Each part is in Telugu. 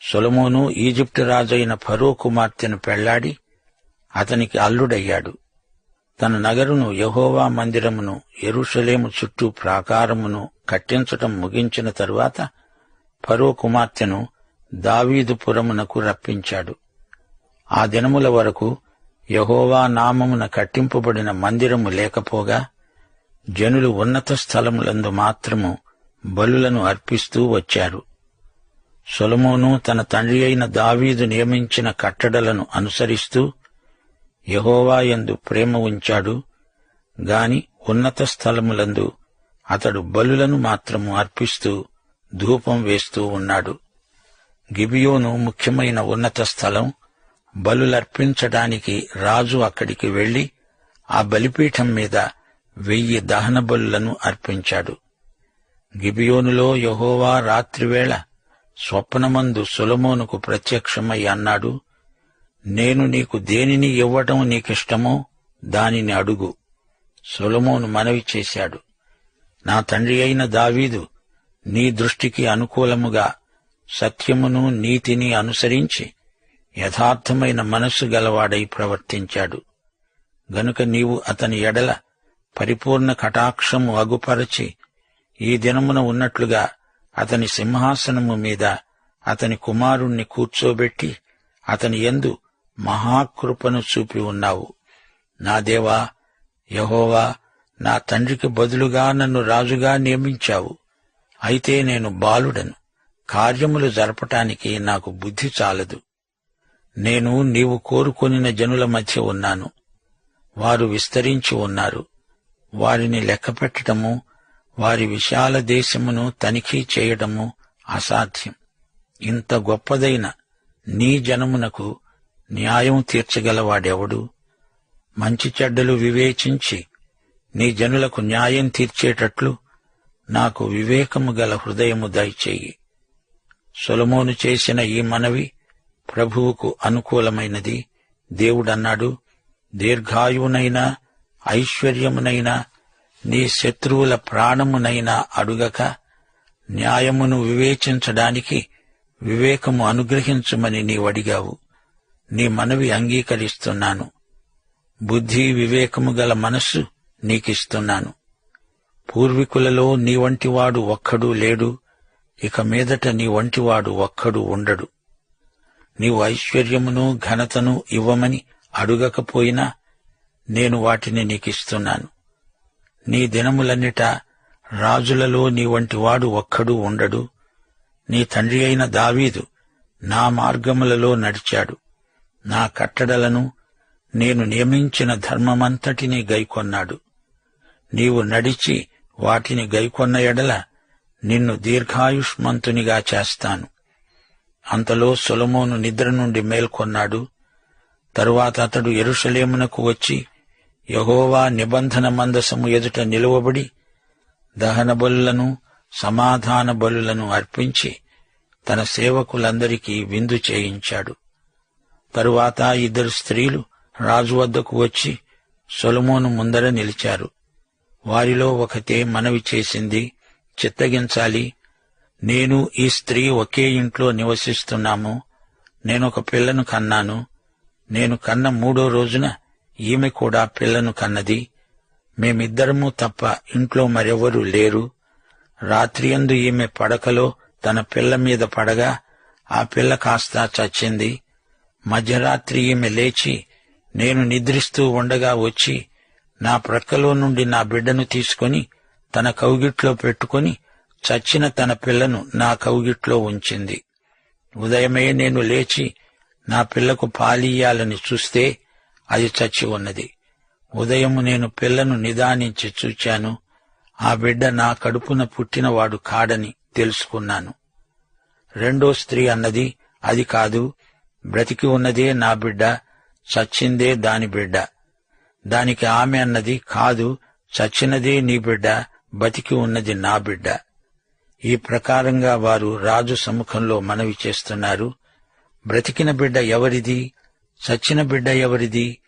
సొలమోను ఈజిప్టు రాజైన ఫరో కుమార్తెను పెళ్ళాడి అతనికి అల్లుడయ్యాడు. తన నగరును యహోవా మందిరమును ఎరుషలేము చుట్టూ ప్రాకారమును కట్టించటం ముగించిన తరువాత ఫరో కుమార్తెను దావీదుపురమునకు రప్పించాడు. ఆ దినముల వరకు యహోవా నామమున కట్టింపబడిన మందిరము లేకపోగా జనులు ఉన్నత స్థలములందు మాత్రము బలులను అర్పిస్తూ వచ్చారు. సొలమోను తన తండ్రి అయిన దావీదు నియమించిన కట్టడలను అనుసరిస్తూ యహోవా యందు ప్రేమ ఉంచాడు. గాని ఉన్నత స్థలములందు అతడు బలులను మాత్రము అర్పిస్తూ ధూపం వేస్తూ ఉన్నాడు. గిబియోను ముఖ్యమైన ఉన్నత స్థలం బలులర్పించడానికి రాజు అక్కడికి వెళ్ళి ఆ బలిపీఠం మీద వెయ్యి దహన బలులను అర్పించాడు. గిబియోనులో యహోవా రాత్రివేళ స్వప్నమందు సులమోనుకు ప్రత్యక్షమై అన్నాడు నేను నీకు దేనిని ఇవ్వటం నీకిష్టమో దానిని అడుగు. సొలమోను మనవి చేశాడు నా తండ్రి అయిన దావీదు నీ దృష్టికి అనుకూలముగా సత్యమును నీతిని అనుసరించి యథార్థమైన మనస్సు గలవాడై ప్రవర్తించాడు. గనుక నీవు అతని ఎడల పరిపూర్ణ కటాక్షము అగుపరచి ఈ దినమున ఉన్నట్లుగా అతని సింహాసనము మీద అతని కుమారుణ్ణి కూర్చోబెట్టి అతని యందు మహాకృపను చూపి ఉన్నావు. నా దేవా యహోవా నా తండ్రికి బదులుగా నన్ను రాజుగా నియమించావు. అయితే నేను బాలుడను. కార్యములు జరపటానికి నాకు బుద్ధి చాలదు. నేను నీవు కోరుకొనిన జనుల మధ్య ఉన్నాను. వారు విస్తరించి ఉన్నారు. వారిని లెక్కపెట్టడము వారి విశాల దేశమును తనిఖీ చేయడము అసాధ్యం. ఇంత గొప్పదైన నీ జనమునకు న్యాయం తీర్చగలవాడెవడు? మంచి చెడ్డలు వివేచించి నీ జనులకు న్యాయం తీర్చేటట్లు నాకు వివేకము గల హృదయము దయచేయి. సొలమోను చేసిన ఈ మనవి ప్రభువుకు అనుకూలమైనది. దేవుడన్నాడు దీర్ఘాయువునైనా ఐశ్వర్యమునైనా నీ శత్రువుల ప్రాణమునైనా అడుగక న్యాయమును వివేచించడానికి వివేకము అనుగ్రహించుమని నీవడిగావు. నీ మనవి అంగీకరిస్తున్నాను. బుద్ధి వివేకము గల మనస్సు నీకిస్తున్నాను. పూర్వీకులలో నీ వంటివాడు ఒక్కడూ లేడు. ఇక మీదట నీ వంటివాడు ఒక్కడు ఉండడు. నీవు ఐశ్వర్యమును ఘనతను ఇవ్వమని అడుగకపోయినా నేను వాటిని నీకిస్తున్నాను. నీ దినములన్నిట రాజులలో నీ వంటి వాడు ఒక్కడూ ఉండడు. నీ తండ్రి అయిన దావీదు నా మార్గములలో నడిచాడు. నా కట్టడలను నేను నియమించిన ధర్మమంతటినీ గైకొన్నాడు. నీవు నడిచి వాటిని గైకొన్న ఎడల నిన్ను దీర్ఘాయుష్మంతునిగా చేస్తాను. అంతలో సొలమోను నిద్ర నుండి మేల్కొన్నాడు. తరువాత అతడు ఎరుషలేమునకు వచ్చి యహోవా నిబంధన మందసము ఎదుట నిలువబడి దహన బలులను సమాధాన బలులను అర్పించి తన సేవకులందరికీ విందు చేయించాడు. తరువాత ఇద్దరు స్త్రీలు రాజు వద్దకు వచ్చి సొలమోను ముందర నిలిచారు. వారిలో ఒకతే మనవి చేసింది చిత్తగించాలి. నేను ఈ స్త్రీ ఒకే ఇంట్లో నివసిస్తున్నాము. నేనొక పిల్లను కన్నాను. నేను కన్న మూడో రోజున ఈమె కూడా పిల్లను కన్నది. మేమిద్దరము తప్ప ఇంట్లో మరెవరూ లేరు. రాత్రియందు ఈమె పడకలో తన పిల్ల మీద పడగా ఆ పిల్ల కాస్త చచ్చింది. మధ్యరాత్రి ఈమె లేచి నేను నిద్రిస్తూ ఉండగా వచ్చి నా ప్రక్కలో నుండి నా బిడ్డను తీసుకొని తన కౌగిట్లో పెట్టుకొని చచ్చిన తన పిల్లను నా కౌగిట్లో ఉంచింది. ఉదయమే నేను లేచి నా పిల్లకు పాలియ్యాలని చూస్తే అది చచ్చి ఉన్నది. ఉదయము నేను పిల్లను నిదానించి చూచాను. ఆ బిడ్డ నా కడుపున పుట్టినవాడు కాడని తెలుసుకున్నాను. రెండో స్త్రీ అన్నది అది కాదు బ్రతికి ఉన్నదే నా బిడ్డ చచ్చిందే దాని బిడ్డ. దానికి ఆమె అన్నది కాదు చచ్చినదే నీ బిడ్డ బతికి ఉన్నది నా బిడ్డ. ఈ ప్రకారంగా వారు రాజు సముఖంలో మనవి చేస్తున్నారు. బ్రతికిన బిడ్డ ఎవరిది? చచ్చిన బిడ్డ ఎవరిది?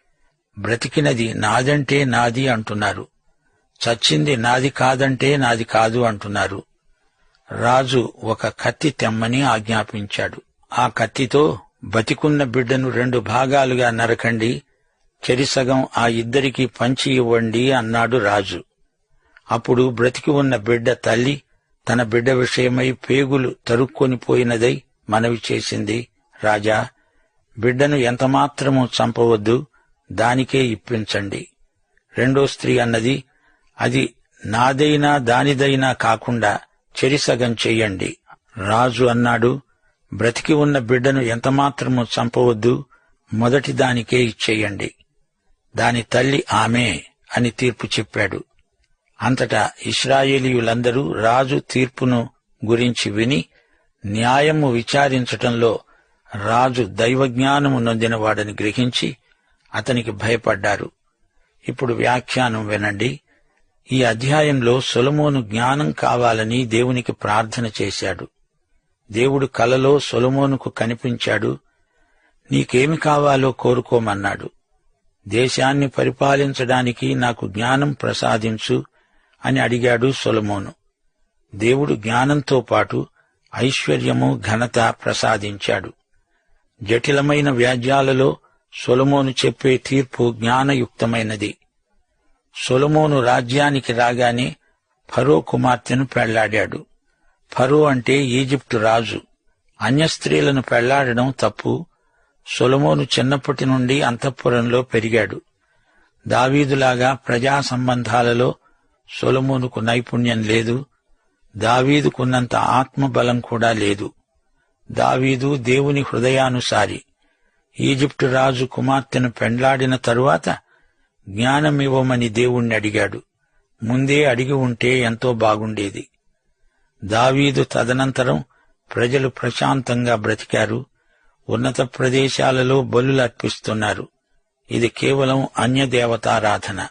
బ్రతికినది నాదంటే నాది అంటున్నారు. చచ్చింది నాది కాదంటే నాది కాదు అంటున్నారు. రాజు ఒక కత్తి తెమ్మని ఆజ్ఞాపించాడు. ఆ కత్తితో బతికున్న బిడ్డను రెండు భాగాలుగా నరకండి చెరిసగం ఆ ఇద్దరికి పంచి ఇవ్వండి అన్నాడు రాజు. అప్పుడు బ్రతికి ఉన్న బిడ్డ తల్లి తన బిడ్డ విషయమై పేగులు తరుక్కొని పోయినదై మనవి చేసింది. రాజా బిడ్డను ఎంతమాత్రము చంపవద్దు దానికే ఇప్పించండి. రెండో స్త్రీ అన్నది అది నాదైనా దానిదైనా కాకుండా చెరిసగం చెయ్యండి రాజు అన్నాడు బ్రతికి ఉన్న బిడ్డను ఎంతమాత్రము చంపవద్దు మొదటి దానికే ఇచ్చేయండి. దాని తల్లి ఆమె అని తీర్పు చెప్పాడు. అంతటా ఇస్రాయేలీయులందరూ రాజు తీర్పును గురించి విని న్యాయము విచారించటంలో రాజు దైవజ్ఞానము నొందినవాడని గ్రహించి అతనికి భయపడ్డారు. ఇప్పుడు వ్యాఖ్యానం వినండి. ఈ అధ్యాయంలో సొలమోను జ్ఞానం కావాలని దేవునికి ప్రార్థన చేశాడు. దేవుడు కలలో సొలమోనుకు కనిపించాడు. నీకేమి కావాలో కోరుకోమన్నాడు. దేశాన్ని పరిపాలించడానికి నాకు జ్ఞానం ప్రసాదించు అని అడిగాడు సొలమోను. దేవుడు జ్ఞానంతో పాటు ఐశ్వర్యము ఘనత ప్రసాదించాడు. జటిలమైన వ్యాజ్యాలలో సొలమోను చెప్పే తీర్పు జ్ఞానయుక్తమైనది. సొలమోను రాజ్యానికి రాగానే ఫరో కుమార్తెను పెళ్ళాడాడు. ఫరో అంటే ఈజిప్టు రాజు. అన్య స్త్రీలను పెళ్ళాడడం తప్పు. సొలమోను చిన్నప్పటి నుండి అంతఃపురంలో పెరిగాడు. దావీదులాగా ప్రజా సంబంధాలలో సొలమోనుకు నైపుణ్యం లేదు. దావీదుకున్నంత ఆత్మబలం కూడా లేదు. దావీదు దేవుని హృదయానుసారి. ఈజిప్టు రాజు కుమార్తెను పెండ్లాడిన తరువాత జ్ఞానమివ్వమని దేవుణ్ణి అడిగాడు. ముందే అడిగి ఉంటే ఎంతో బాగుండేది. దావీదు తదనంతరం ప్రజలు ప్రశాంతంగా బ్రతికారు. ఉన్నత ప్రదేశాలలో బలులు అర్పిస్తున్నారు. ఇది కేవలం అన్యదేవతారాధన.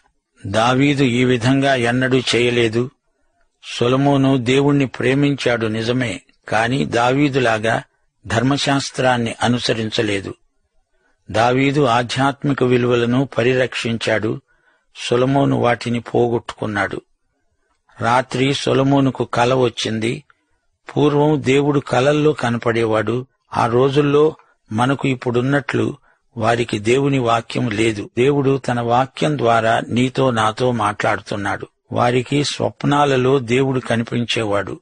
దావీదు ఈ విధంగా ఎన్నడూ చేయలేదు. సొలమోను దేవుణ్ణి ప్రేమించాడు నిజమే. కాని దావీదులాగా ధర్మశాస్త్రాన్ని అనుసరించలేదు. దావీదు ఆధ్యాత్మిక విలువలను పరిరక్షించాడు. సొలమోను వాటిని పోగొట్టుకున్నాడు. రాత్రి సొలమోనుకు కల వచ్చింది. పూర్వం దేవుడు కలల్లో కనపడేవాడు. ఆ రోజుల్లో మనకు ఇప్పుడున్నట్లు వారికి దేవుని వాక్యం లేదు. దేవుడు తన వాక్యం ద్వారా నీతో నాతో మాట్లాడుతున్నాడు. వారికి స్వప్నాలలో దేవుడు కనిపించేవాడు.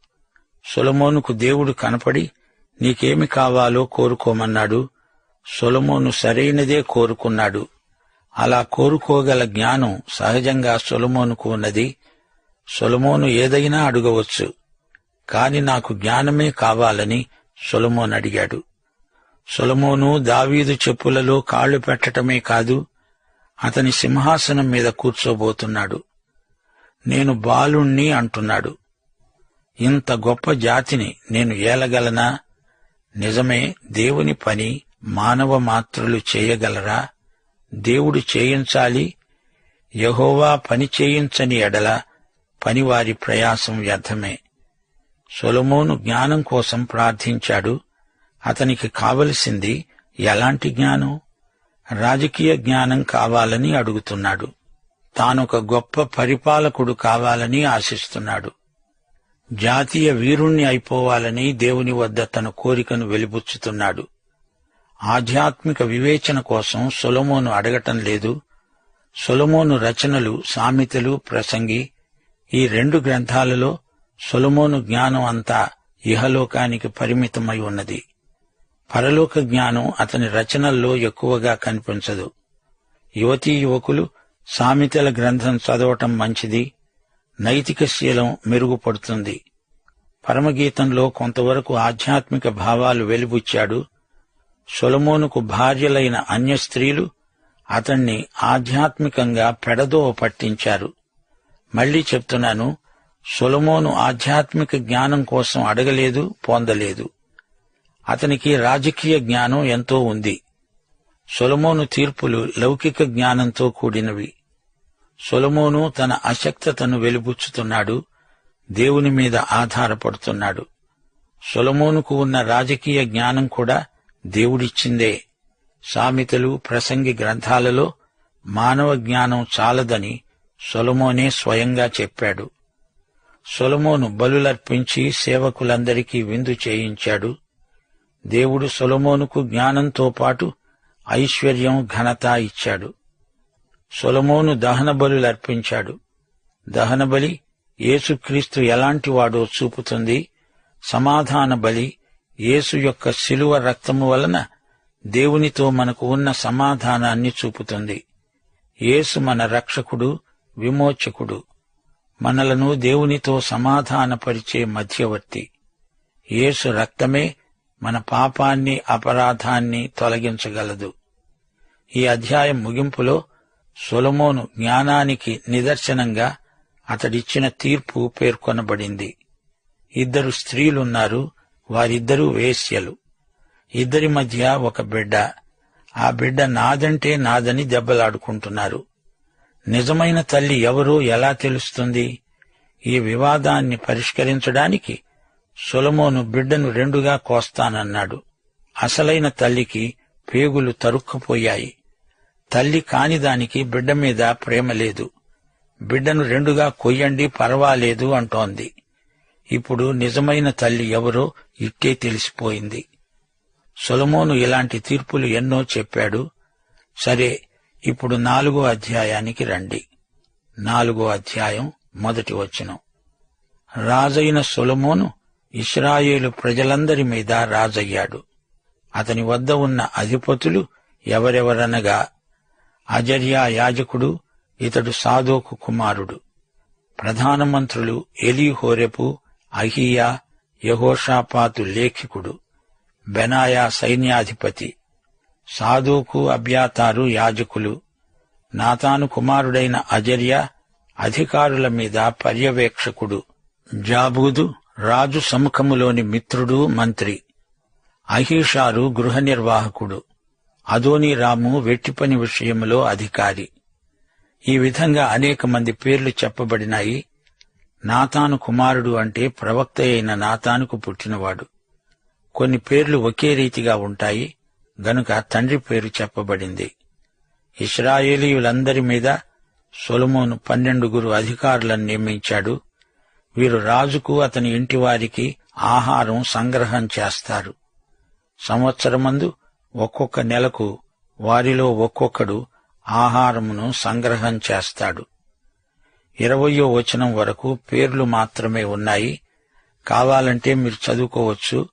సొలమోనుకు దేవుడు కనపడి నీకేమి కావాలో కోరుకోమన్నాడు. సొలమోను సరైనదే కోరుకున్నాడు. అలా కోరుకోగల జ్ఞానం సహజంగా సొలమోనుకు ఉన్నది. సొలమోను ఏదైనా అడగవచ్చు. కాని నాకు జ్ఞానమే కావాలని సొలమోన్ అడిగాడు. సొలమోను దావీదు చెప్పులలో కాళ్ళు పెట్టటమే కాదు అతని సింహాసనం మీద కూర్చోబోతున్నాడు. నేను బాలుణ్ణి అంటున్నాడు. ఇంత గొప్ప జాతిని నేను ఏలగలనా? నిజమే దేవుని పని మానవ మాత్రులు చేయగలరా? దేవుడు చేయించాలి యహోవా పని చేయించని ఎడల పనివారి ప్రయాసం వ్యర్థమే. సొలమోను జ్ఞానం కోసం ప్రార్థించాడు. అతనికి కావలసింది ఎలాంటి జ్ఞానం? రాజకీయ జ్ఞానం కావాలని అడుగుతున్నాడు. తానొక గొప్ప పరిపాలకుడు కావాలని ఆశిస్తున్నాడు. జాతీయ వీరుణ్ణి అయిపోవాలని దేవుని వద్ద తన కోరికను వెలిబుచ్చుతున్నాడు. ఆధ్యాత్మిక వివేచన కోసం సొలమోను అడగటం లేదు. సొలమోను రచనలు సామెతలు ప్రసంగి ఈ రెండు గ్రంథాలలో సొలమోను జ్ఞానం అంతా ఇహలోకానికి పరిమితమై ఉన్నది. పరలోక జ్ఞానం అతని రచనల్లో ఎక్కువగా కనిపించదు. యువతీ యువకులు సామెతల గ్రంథం చదవటం మంచిది నైతిక శీలం మెరుగుపడుతుంది. పరమగీతంలో కొంతవరకు ఆధ్యాత్మిక భావాలు వెలిబుచ్చాడు. సొలమోనుకు భార్యలైన అన్య స్త్రీలు అతణ్ణి ఆధ్యాత్మికంగా పెడదోవ పట్టించారు. మళ్ళీ చెప్తున్నాను సొలమోను ఆధ్యాత్మిక జ్ఞానం కోసం అడగలేదు పొందలేదు. అతనికి రాజకీయ జ్ఞానం ఎంతో ఉంది. సొలమోను తీర్పులు లౌకిక జ్ఞానంతో కూడినవి. సొలమోను తన అశక్తతను వెలిబుచ్చుతున్నాడు దేవుని మీద ఆధారపడుతున్నాడు. సొలమోనుకు ఉన్న రాజకీయ జ్ఞానం కూడా దేవుడిచ్చిందే. సామెతలు ప్రసంగి గ్రంథాలలో మానవ జ్ఞానం చాలదని సొలమోనే స్వయంగా చెప్పాడు. సొలమోను బలులర్పించి సేవకులందరికీ విందు చేయించాడు. దేవుడు సొలమోనుకు జ్ఞానంతో పాటు ఐశ్వర్యం ఘనత ఇచ్చాడు. సొలమోను దహన బలులు అర్పించాడు. దహన బలి యేసుక్రీస్తు ఎలాంటివాడో చూపుతుంది. సమాధాన బలి యేసు యొక్క శిలువ రక్తము వలన దేవునితో మనకు ఉన్న సమాధానాన్ని చూపుతుంది. యేసు మన రక్షకుడు విమోచకుడు. మనలను దేవునితో సమాధానపరిచే మధ్యవర్తి. యేసు రక్తమే మన పాపాన్ని అపరాధాన్ని తొలగించగలదు. ఈ అధ్యాయం ముగింపులో సొలమోను జ్ఞానానికి నిదర్శనంగా అతడిచ్చిన తీర్పు పేర్కొనబడింది. ఇద్దరు స్త్రీలున్నారు వారిద్దరూ వేశ్యలు. ఇద్దరి మధ్య ఒక బిడ్డ. ఆ బిడ్డ నాదంటే నాదని దెబ్బలాడుకుంటున్నారు. నిజమైన తల్లి ఎవరో ఎలా తెలుస్తుంది? ఈ వివాదాన్ని పరిష్కరించడానికి సొలమోను బిడ్డను రెండుగా కోస్తానన్నాడు. అసలైన తల్లికి పేగులు తరుక్కుపోయాయి. తల్లి కానిదానికి బిడ్డ మీద ప్రేమ లేదు. బిడ్డను రెండుగా కొయ్యండి పర్వాలేదు అంటోంది. ఇప్పుడు నిజమైన తల్లి ఎవరో ఇట్టే తెలిసిపోయింది. సొలమోను ఇలాంటి తీర్పులు ఎన్నో చెప్పాడు. సరే ఇప్పుడు నాలుగో అధ్యాయానికి రండి. నాలుగో అధ్యాయం మొదటి వచనం. రాజైన సొలమోను ఇస్రాయేలు ప్రజలందరి మీద రాజయ్యాడు. అతని వద్ద ఉన్న అధిపతులు ఎవరెవరనగా అజర్యా యాజకుడు ఇతడు సాదోకు కుమారుడు. ప్రధానమంత్రులు ఎలీహోరెపు అహియా యహోషాపాతు లేఖికుడు బెనాయా సైన్యాధిపతి సాదోకు అభ్యాతారు యాజకులు నాతాను కుమారుడైన అజర్య అధికారుల మీద పర్యవేక్షకుడు జాబూదు రాజు సముఖములోని మిత్రుడు మంత్రి అహీషారు గృహ నిర్వాహకుడు. అదోనీరాము వెట్టిపని విషయంలో అధికారి. ఈ విధంగా అనేక మంది పేర్లు చెప్పబడినాయి. నాతాను కుమారుడు అంటే ప్రవక్త అయిన నాతానుకు పుట్టినవాడు. కొన్ని పేర్లు ఒకే రీతిగా ఉంటాయి. గనుక తండ్రి పేరు చెప్పబడింది. ఇస్రాయేలీయులందరి మీద సొలమోను పన్నెండుగురు అధికారులను నియమించాడు. వీరు రాజుకు అతని ఇంటివారికి ఆహారం సంగ్రహం చేస్తారు. సంవత్సరమందు ఒక్కొక్క నెలకు వారిలో ఒక్కొక్కడు ఆహారమును సంగ్రహం చేస్తాడు. ఇరవయో వచనం వరకు పేర్లు మాత్రమే ఉన్నాయి. కావాలంటే మీరు చదువుకోవచ్చు.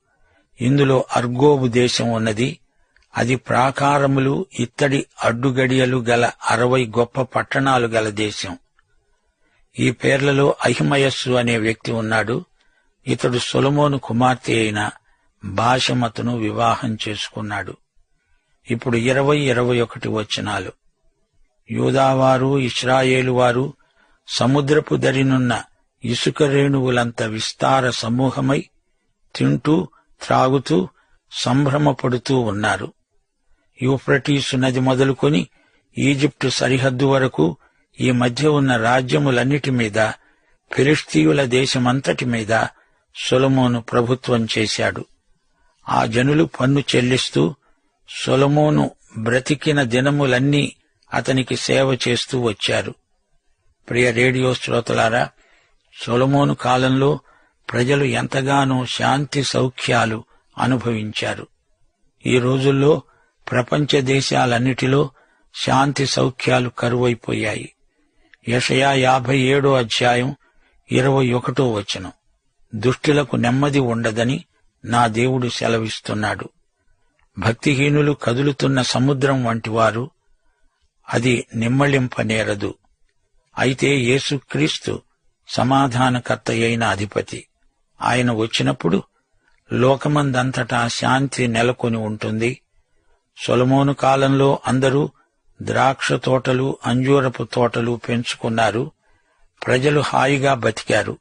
ఇందులో అర్గోబు దేశం ఉన్నది. అది ప్రాకారములు ఇత్తడి అడ్డుగడియలు గల అరవై గొప్ప పట్టణాలు గల దేశం. ఈ పేర్లలో అహిమయస్సు అనే వ్యక్తి ఉన్నాడు. ఇతడు సొలమోను కుమార్తె అయిన భాషమతును వివాహం చేసుకున్నాడు. ఇప్పుడు ఇరవై ఇరవై ఒకటి వచనాలు. యూదావారు ఇస్రాయేలు వారు సముద్రపు దరినున్న ఇసుక రేణువులంత విస్తార సమూహమై తింటూ త్రాగుతూ సంభ్రమపడుతూ ఉన్నారు. యూఫ్రటీసు నది మొదలుకొని ఈజిప్టు సరిహద్దు వరకు ఈ మధ్య ఉన్న రాజ్యములన్నిటి మీద ఫిలిస్తీయుల దేశమంతటి మీద సొలమోను ప్రభుత్వం చేశాడు. ఆ జనులు పన్ను చెల్లిస్తూ సొలమోను బ్రతికిన దినములన్నీ అతనికి సేవ చేస్తూ వచ్చారు. ప్రియ రేడియో శ్రోతలారా సొలమోను కాలంలో ప్రజలు ఎంతగానో శాంతి సౌఖ్యాలు అనుభవించారు. ఈ రోజుల్లో ప్రపంచ దేశాలన్నిటిలో శాంతి సౌఖ్యాలు కరువైపోయాయి. యషయా యాభై ఏడో అధ్యాయం ఇరవై ఒకటో వచనం. దుష్టులకు నెమ్మది ఉండదని నా దేవుడు సెలవిస్తున్నాడు. భక్తిహీనులు కదులుతున్న సముద్రం వంటివారు అది నిమ్మళింపనేరదు. అయితే యేసుక్రీస్తు సమాధానకర్త అయిన అధిపతి. ఆయన వచ్చినప్పుడు లోకమందంతటా శాంతి నెలకొని ఉంటుంది. సొలమోను కాలంలో అందరూ ద్రాక్ష తోటలు అంజూరపు తోటలు పెంచుకున్నారు. ప్రజలు హాయిగా బతికారు.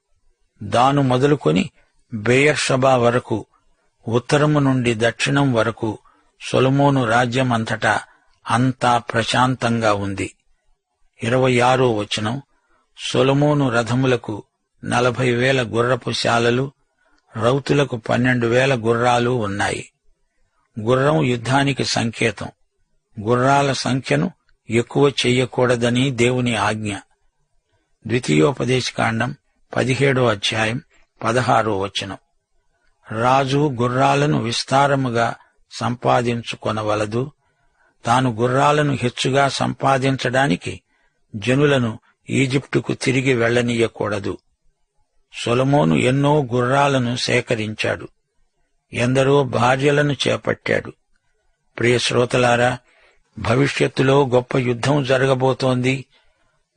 దాను మొదలుకొని బేయర్షబా వరకు ఉత్తరము నుండి దక్షిణం వరకు సొలమోను రాజ్యమంతటా అంతా ప్రశాంతంగా ఉంది. ఇరవై ఆరో వచనం సొలమోను రథములకు నలభై వేల గుర్రపు శాలలు రౌతులకు పన్నెండు వేల గుర్రాలు ఉన్నాయి. గుర్రం యుద్ధానికి సంకేతం. గుర్రాల సంఖ్యను ఎక్కువ చెయ్యకూడదని దేవుని ఆజ్ఞ. ద్వితీయోపదేశకాండం పదిహేడో అధ్యాయం పదహారో వచనం. రాజు గుర్రాలను విస్తారముగా సంపాదించుకొనవలదు. తాను గుర్రాలను హెచ్చుగా సంపాదించడానికి జనులను ఈజిప్టుకు తిరిగి వెళ్ళనీయకూడదు సొలమోను ఎన్నో గుర్రాలను సేకరించాడు. ఎందరో భార్యలను చేపట్టాడు. ప్రియ శ్రోతలారా భవిష్యత్తులో గొప్ప యుద్ధం జరగబోతోంది.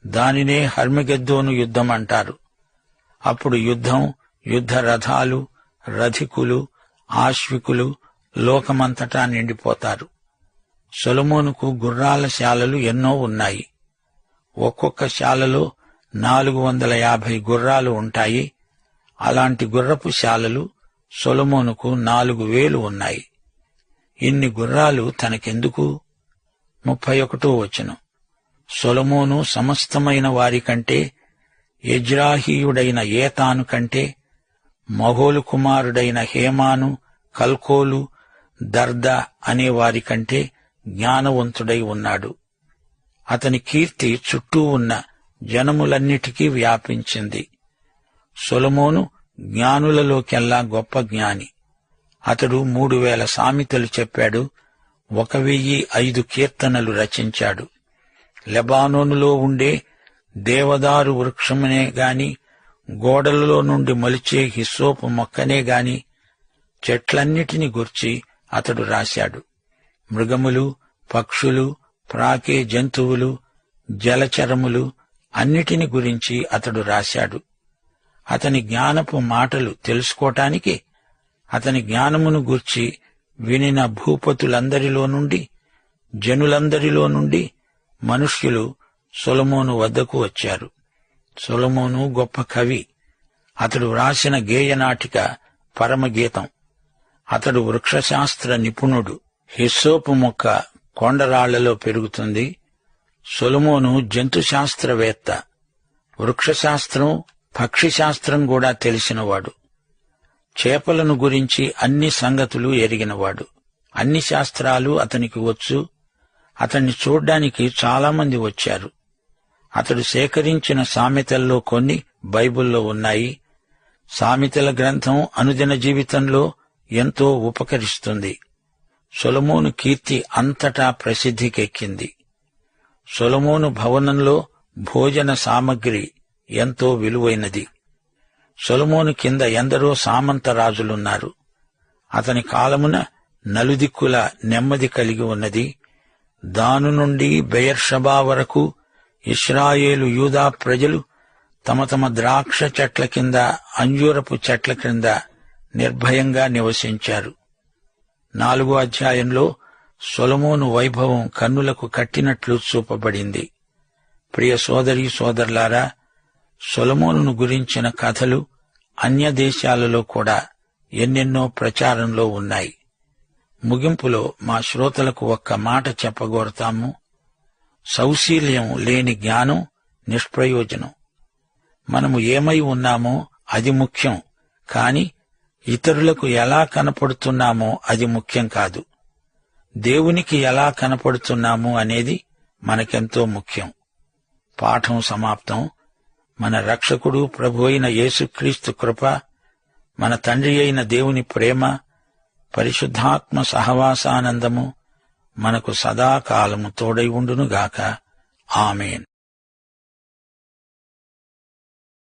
దానినే హర్మిగెద్దోను యుద్ధం అంటారు. అప్పుడు యుద్ధం యుద్ధ రథాలు రథికులు ఆశ్వికులు లోకమంతటా నిండిపోతారు. సొలమోనుకు గుర్రాల శాలలు ఎన్నో ఉన్నాయి. ఒక్కొక్క శాలలో నాలుగు వందల యాభై గుర్రాలు ఉంటాయి. అలాంటి గుర్రపు శాలలు సొలమోనుకు నాలుగు వేలు ఉన్నాయి. ఇన్ని గుర్రాలు తనకెందుకు? ముప్పై ఒకటో వచనం. సొలమోను సమస్తమైన వారికంటే యజ్రాహీయుడైన ఏతాను కంటే మహోలు కుమారుడైన హేమాను కల్కోలు దర్ద అనే కంటే జ్ఞానవంతుడై ఉన్నాడు. అతని కీర్తి చుట్టూ ఉన్న జనములన్నిటికీ వ్యాపించింది. సొలమోను జ్ఞానులలోకెల్లా గొప్ప జ్ఞాని. అతడు మూడు వేల సామెతలు చెప్పాడు ఒక వెయ్యి ఐదు కీర్తనలు రచించాడు. లెబానోనులో ఉండే దేవదారు వృక్షమునే గాని గోడలలో నుండి మొలిచే హిస్సోపు మొక్కనే గాని చెట్లన్నిటిని గుర్చి అతడు రాశాడు. మృగములు పక్షులు ప్రాకే జంతువులు జలచరములు అన్నిటిని గురించి అతడు రాశాడు. అతని జ్ఞానపు మాటలు తెలుసుకోటానికి అతని జ్ఞానమును గూర్చి వినిన భూపతులందరిలో నుండి జనులందరిలో నుండి మనుష్యులు సొలమోను వద్దకు వచ్చారు. సొలమోను గొప్ప కవి. అతడు వ్రాసిన గేయనాటిక పరమగీతం. అతడు వృక్షశాస్త్ర నిపుణుడు. హిస్సోపు మొక్క కొండరాళ్ళలో పెరుగుతుంది. సొలమోను జంతుశాస్త్రవేత్త. వృక్షశాస్త్రం పక్షిశాస్త్రం కూడా తెలిసినవాడు. చేపలను గురించి అన్ని సంగతులు ఎరిగినవాడు. అన్ని శాస్త్రాలు అతనికి వచ్చు. అతన్ని చూడ్డానికి చాలామంది వచ్చారు. అతడు సేకరించిన సామెతల్లో కొన్ని బైబిల్లో ఉన్నాయి. సామెతల గ్రంథం అనుదిన జీవితంలో ఎంతో ఉపకరిస్తుంది. సొలమోను కీర్తి అంతటా ప్రసిద్ధికెక్కింది. సొలమోను భవనంలో భోజన సామగ్రి ఎంతో విలువైనది. సొలమోను కింద ఎందరో సామంత రాజులున్నారు. అతని కాలమున నలుదిక్కుల నెమ్మది కలిగి ఉన్నది. దాను నుండి బెయర్షబా వరకు ఇస్రాయేలు యూదా ప్రజలు తమ తమ ద్రాక్ష చెట్ల కింద అంజూరపు చెట్ల క్రింద నిర్భయంగా నివసించారు. నాలుగో అధ్యాయంలో సొలమోను వైభవం కన్నులకు కట్టినట్లు చూపబడింది. ప్రియ సోదరి సోదరులారా సొలమోనును గురించిన కథలు అన్య దేశాలలో కూడా ఎన్నెన్నో ప్రచారంలో ఉన్నాయి. ముగింపులో మా శ్రోతలకు ఒక్క మాట చెప్పగోరతాము. సౌశీల్యం లేని జ్ఞానం నిష్ప్రయోజనం. మనము ఏమై ఉన్నామో అది ముఖ్యం కాని ఇతరులకు ఎలా కనపడుతున్నామో అది ముఖ్యం కాదు. దేవునికి ఎలా కనపడుతున్నాము అనేది మనకెంతో ముఖ్యం. పాఠం సమాప్తం. మన రక్షకుడు ప్రభు అయిన యేసుక్రీస్తు కృప మన తండ్రి అయిన దేవుని ప్రేమ పరిశుద్ధాత్మ సహవాసానందము మనకు సదాకాలము తోడై ఉండునుగాక. ఆమెన్.